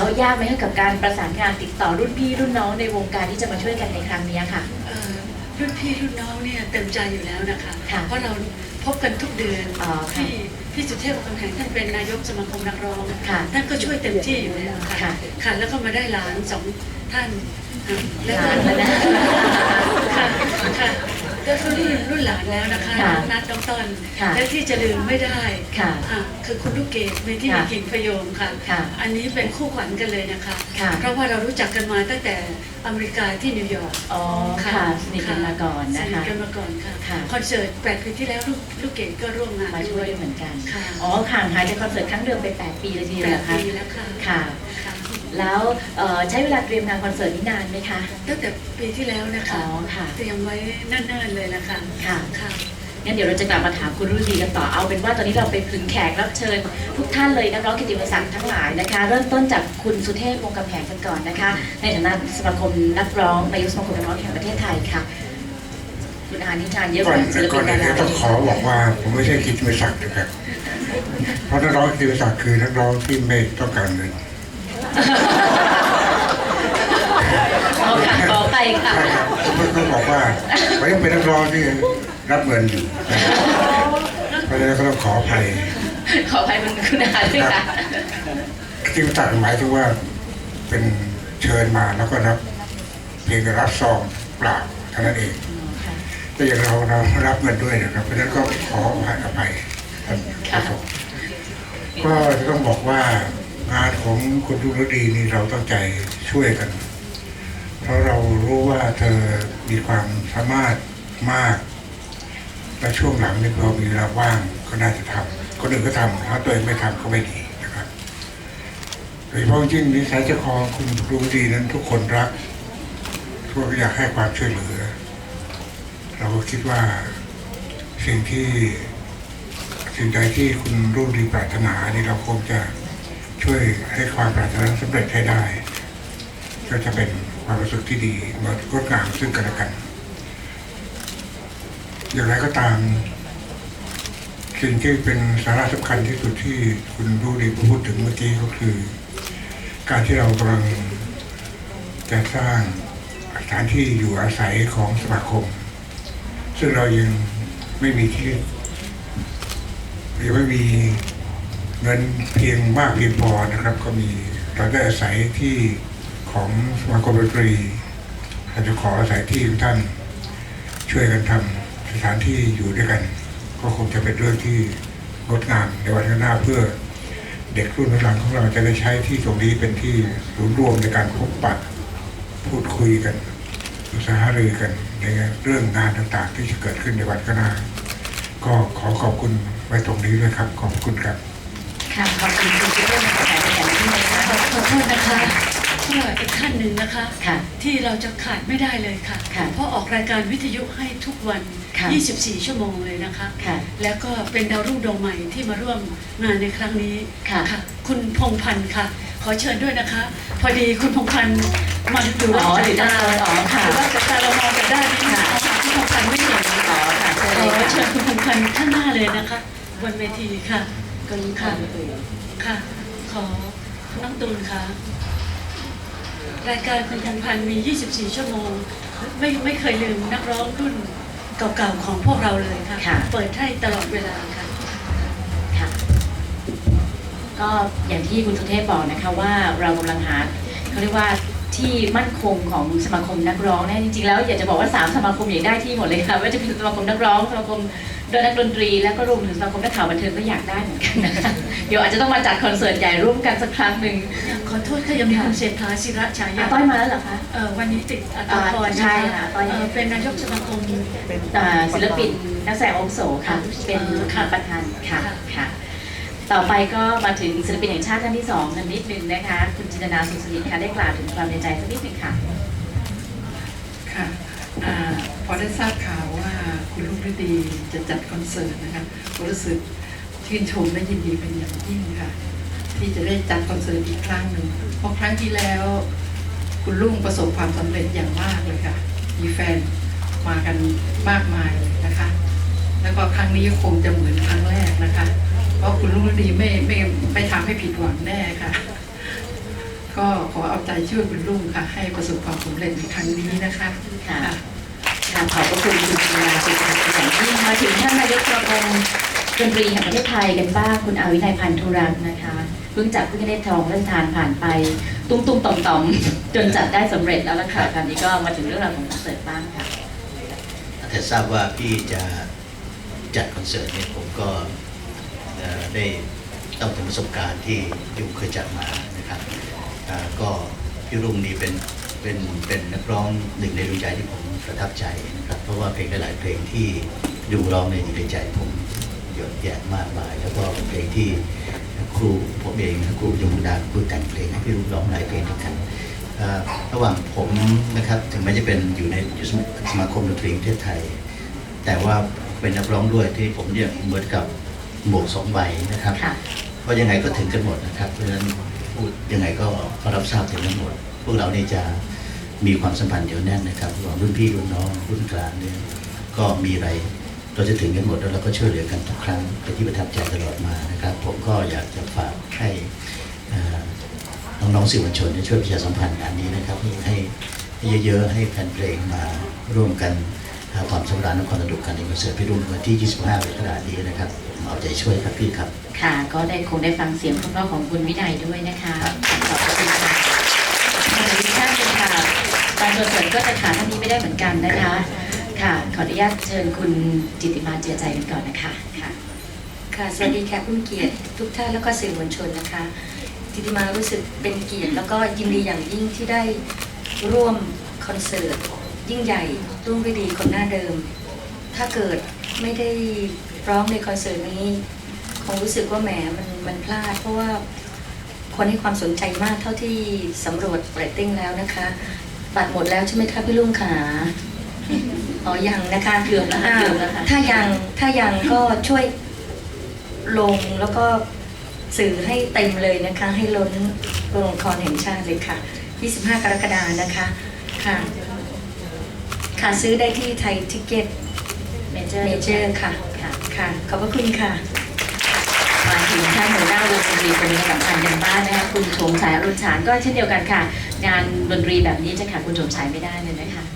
แล้วยากไหมคะกับการประสานงานติดต่อรุ่นพี่รุ่นน้องในวงการที่จะมาช่วยกันในครั้งนี้ค่ะ เอ่อรุ่นพี่รุ่นน้องเนี่ยเต็มใจอยู่แล้วนะคะ ค่ะเพราะเราพบกันทุกเดือนอ๋อค่ะที่พี่สุเทพวงศ์คำแหงท่านเป็นนายกสมาคมนักร้องค่ะท่านก็ช่วยเต็มที่อยู่แล้วค่ะ ค่ะค่ะแล้วก็มาได้หลานสองท่านอะแล้วหก็ลานแล้วนะ ค่ะค่ะ ก็คือรุ่นรุ่นหลานแล้วนะคะค่ะน้องนัดน้องต้นค่ะและที่จะลืมไม่ได้ค่ะอะคือคุณลูกเกดในที่มีค่ะกิ่งพยงค่ะ ค่ะอันนี้เป็นคู่ขวัญกันเลยนะคะ ค่ะ เพราะว่าเรารู้จักกันมาตั้งแต่อเมริกาที่นิวยอร์กอ๋อค่ะสนิทกันมาก่อนนะสนิทคะ กันมาก่อนค่ะค่ะ คอนเสิร์ตแปดปีที่แล้วลูกลูกเกดก็ร่วมงานมาช่วยเหมือนกัน ค่ะอ๋อห่างหายจากคอนเสิร์ตครั้งเดิมไป 8 ปีเลยทีเดียวแปเหรดอคะปีแล้วค่ะ ค่ะค่ะ แล้วเอ่อใช้เวลาเตรียมงานคอนเสิร์ตนี้นานไหมคะ ตั้งแต่ปีที่แล้วนะอ๋คะอค่ะ เตรียมไว้เนิ่นๆเลยนะคะค่ะ ค่ะ งั้นเดี๋ยวเราจะกลับมาถามคุณรุ่ดีกันต่อ เอาเป็นว่าตอนนี้เราไปถึงแขกรับเชิญ ทุกท่านเลยนักร้องกิตติมศักดิ์ทั้งหลายนะคะ เริ่มต้นจากคุณสุเทพวงศ์กำแพงกันก่อนนะคะ ในฐานะสมาคมนักร้องนายกสมาคมนักร้องแห่งประเทศไทยค่ะ คุณอานิชานเยอะกก่อนว่าศิลก่ปิอนนดาอื่นราต้องขอบอกว่าผมไม่ใช่กิตติมศักดิ์นะครับ เพราะนักร้องกิตติมศักดิ์คือนักร้องที่ไม่ต้องการเงิน เอาค่ะขอไปค่ะใช่ครับต้องบอกว่าผมยังเป็นนักร้องที่รับเงินอยู่นะครับเพราะฉะนั้นก็ต้องขออภัย ขออภัยคุณคุณอาด้วยค่ะกิตติมศักดิ์หมายถึงว่าเป็นเชิญมาแล้วก็รับเพียงแต่รับซองเปล่าเท่านั้นเอง แต่อย่างเราเรารับเงินด้วยนะครับ เพราะฉะนั้นก็ขออภัยท่านผู้ชมก็จะต้องบอกว่า งานของคุณดุรดีนี่เราตั้งใจช่วยกัน เพราะเรารู้ว่าเธอมีความสามารถมาก และช่วงหลังนี่พอมีเวลาว่างก็น่าจะทำคนอื่นก็ทำถ้าตัวเองไม่ทำก็ไม่ดีนะครับโดยเฉพาะยิ่งนิสัยเจ้าของคุณดุรดีนั้นทุกคนรักทุกคนอยากให้ความช่วยเหลือ เราก็คิดว่าสิ่งที่สิ่งใดที่คุณรุ่งดีปรารถนานี่เราคงจะ ช่วยให้ความปรารถนาสำเร็จให้ได้ ก็จะเป็นความรู้สึกที่ดีมือนงดงามซึ่งกันและกัน อย่างไรก็ตาม สิ่งที่เป็นสาระสำคัญที่สุดที่คุณรุ่งดีพูดถึงเมื่อกี้ก็คือ การที่เรากำลังจะสร้างสถานที่อยู่อาศัยของสมาคม ซึ่งเรายังไม่มีที่ยังไม่มี เงินเพียงมากเพียงพอนะครับ ก็มีเราได้อาศัยที่ของสมาคมดนตรีเราจะขออาศัยที่ของท่านช่วยกันทำสถานที่อยู่ด้วยกัน ก็คงจะเป็นเรื่องที่งดงามในวันข้างหน้าเพื่อเด็กรุ่นหลังของเราจะได้ใช้ที่ตรงนี้เป็นที่ศูนย์รวมในการพบปะพูดคุยกันปรึกษาหารือกันในเรื่องงานต่างๆ ที่จะเกิดขึ้นในวันข้างหน้า ก็ขอขอบคุณไว้ตรงนี้ด้วยครับ ขอบคุณครับ ค่ะขอบคุณคุณสุเทพวงศ์กำแพงเป็นอย่างยิ่งเลยนะขอขอโทษนะคะก็อีกท่านหนึ่งนะคะ ค่ะ ที่เราจะขาดไม่ได้เลยค่ะ ค่ะเพราะออกรายการวิทยุให้ทุกวัน ค่ะ24 ชั่วโมงเลยนะคะ ค่ะแล้วก็เป็นดาวรุ่งดวงใหม่ที่มาร่วมงานในครั้งนี้ค่ะ คุณพงษ์พันธ์ค่ะ ขอเชิญด้วยนะคะ พอดีคุณพงษ์พันธ์มาดูว่าอ๋อจากอยู่ด้านตาโน้นอ๋อค่ะถือว่าจากตาเรามองจากด้านนี้ค่ะคุณพงษ์พันธ์ไม่เห็น อ๋อค่ะเชิญขเลยอค่ะ เชิญคุณพงษ์พันธ์ข้างหน้าเลยนะคะ บนเวทีค่ะ กรุณค่ะค่ะ ขอน้องตูนค่ะ รายการคุณพงษ์พันธ์มี 24 ชั่วโมง ไม่ไม่เคยลืมนักร้องรุ่นเก่าๆของพวกเราเลยค่ะ ค่ะ เปิดให้ตลอดเวลาค่ะ ค่ะก็อย่างที่คุณสุเทพบอกนะคะว่าเรากำลังหาเขาเรียกว่าที่มั่นคงของสมาคมนักร้องนะจริงๆแล้วอยากจะบอกว่าสามสมาคมอยากได้ที่หมดเลยค่ะว่าจะเป็นสมาคมนักร้องสมาคม ดนนักดนตรีแล้วก็รวมถึงสมาคมนักข่าวบันเทิงก็อยากได้เหมือนกันนะคะเดี๋ยวอาจจะต้องมาจัดคอนเสิร์ตใหญ่ร่วมกันสักครั้งหนึ่งขอโทษค่ะยังมีคุณเศรษฐาศิระฉายาอะต้อยมาแล้วเหรอคะเอ่อวันนี้ติดอัตราพรอ่าใช่ค่ะต้อยเอ่อเป็นนายกสมาคมอ่าศิลปินนักแสดงอาวุโสค่ะ เป็นค่ะประธานค่ะค่ะค่ะ ต่อไปก็มาถึงศิลปินแห่งชาติท่านที่สองกันนิดนึงนะคะ คุณจินตนาสุขสนิทค่ะได้กล่าวถึงความในใจสักนิดหนึ่งค่ะค่ะอาพอได้ทราบข่าวว่า คุณลูกฤดีจะจัดคอนเสิร์ตนะคะก็รู้สึกชื่นชมและยินดีเป็นอย่างยิ่งค่ะ ที่จะได้จัดคอนเสิร์ตอีกครั้งหนึ่งเพราะครั้งที่แล้ว คุณลุงประสบความสำเร็จอย่างมากเลยค่ะ มีแฟนมากันมากมายเลยนะคะ แล้วก็ครั้งนี้คงจะเหมือนครั้งแรกนะคะ เพราะคุณลุงฤดีไม่ไม่ไม่ทำให้ผิดหวังแน่ค่ะก็ขอเอาใจช่วยคุณลุงค่ะ ให้ประสบความสำเร็จในครั้งนี้นะคะค่ะ ค่ะขอบพระคุณคุณจินาสุขภาพอย่างยิ่มาถึงท่านนายกสมาคมดนตรีแห่งประเทศไทยกันบ้างคุณอาวินัยพันธุรัตน์นะคะเพิ่งจับเพิ่งได้ทองเรื่องทานผ่านไป ตุ้มตุ้มต่อมต่อมจนจัดได้สำเร็จแล้วล่ะค่ะคราวนี้ก็มาถึงเรื่องราวของคอนเสิร์ตบ้างค่ะแต่ทราบว่าพี่จะจัดคอนเสิร์ตเนี่ยผมก็ได้ต้องถึงประสบการณ์ที่ยุงเคยจัดมานะครับก็พี่รุ่งนี่เป็น เป็นเป็นนักร้องหนึ่งในดวงใจที่ผมประทับใจนะครับ เพราะว่าเพลงหลายๆเพลงที่ยุงร้องในอยู่ในใจผมเยอะแยะมากมาย แล้วก็เป็นเพลงที่ครูผมเองครูยงดาครูแต่งเพลงให้พี่รุ่งร้องหลายเพลงด้วยกันเอ่อระหว่างผมนะครับถึงแม้จะเป็นอยู่ในอยู่สมาคมดนตรีแห่งประเทศไทย แต่ว่าเป็นนักร้องด้วยที่ผมเนี่ยเหมือนกับหมวกสองใบนะครับค่ะเพราะยังไงก็ถึงกันหมดนะครับ เพราะฉะนั้นพูดยังไงก็ก็รับทราบถึงกันหมด พวกเราเนี่ยจะมีความสัมพันธ์เดียวแน่นนะครับระหว่างรุ่นพี่รุ่นน้องรุ่นกลางเนี่ยก็มีอะไรเราจะถึงกันหมดแล้วเราก็ช่วยเหลือกันทุกครั้งเป็นที่ประทับใจตลอดมานะครับ ผมก็อยากจะฝากให้เอ่อน้องๆสื่อมวลชนเนี่ยช่วยประชาสัมพันธ์งานนี้นะครับให้ให้เยอะๆให้แฟนเพลงมาร่วมกันหาความสำราญและความสนุกกันในคอนเสิร์ตพี่รุ่งวันที่ 25กรกฎาคมนี้นะครับผมเอาใจช่วยครับพี่ครับ ค่ะ ก็ได้คงได้ฟังเสียงเพราะๆของคุณวินัยด้วยนะคะครับขอบพระคุณค่ะค่ะอีกท่านหนึงค่ะ การคอนสิร์ตก็จะขาดท่านนี้ไม่ได้เหมือนกันนะคะ ค่ะ ขออนุญาตเชิญคุณจิติมาเจือใจกันก่อนนะคะ ค่ะ ค่ะ สวัสดีแขกผู้เกียรติทุกท่านแล้วก็สื่อมวลชนนะคะทิติมารู้สึกเป็นเกียรติแล้วก็ยินดีอย่างยิ่งที่ได้ร่วมคอนเสิร์ตยิ่งใหญ่รุ่งฤดีคนหน้าเดิม ถ้าเกิดไม่ได้ร้องในคอนเสิร์ตนี้คงรู้สึกว่าแหมมันมันพลาด เพราะว่าคนให้ความสนใจมากเท่าที่สำรวจเรตติ้งแล้วนะคะ บัตรหมดแล้วใช่ไหมคะพี่ลุงขาอ๋อยังนะคะเกือบแล้วค่ะาเกือบแล้วค่ะถ้ายังถ้ายังก็ช่วยลงแล้วก็สื่อให้เต็มเลยนะคะ ให้ล้นโรงละครแห่งชาติเลยค่ะ 25 กรกฎานะคะค่ะ ค่ะซื้อได้ที่ไทยทิเก็ตเมเจอร์เมเจอร์ค่ะค่ะค่ะ ขอบพระคุณค่ะมาถึงท่านหัวหน้าวงดนตรีคนนี้สำคัญกันบ้างนะคะคุณโฉมฉายอรุณฉานก็เช่นเดียวกันค่ะ งานดนตรีแบบนี้จะขาดคุณโฉมชายไม่ได้เลยนะคะ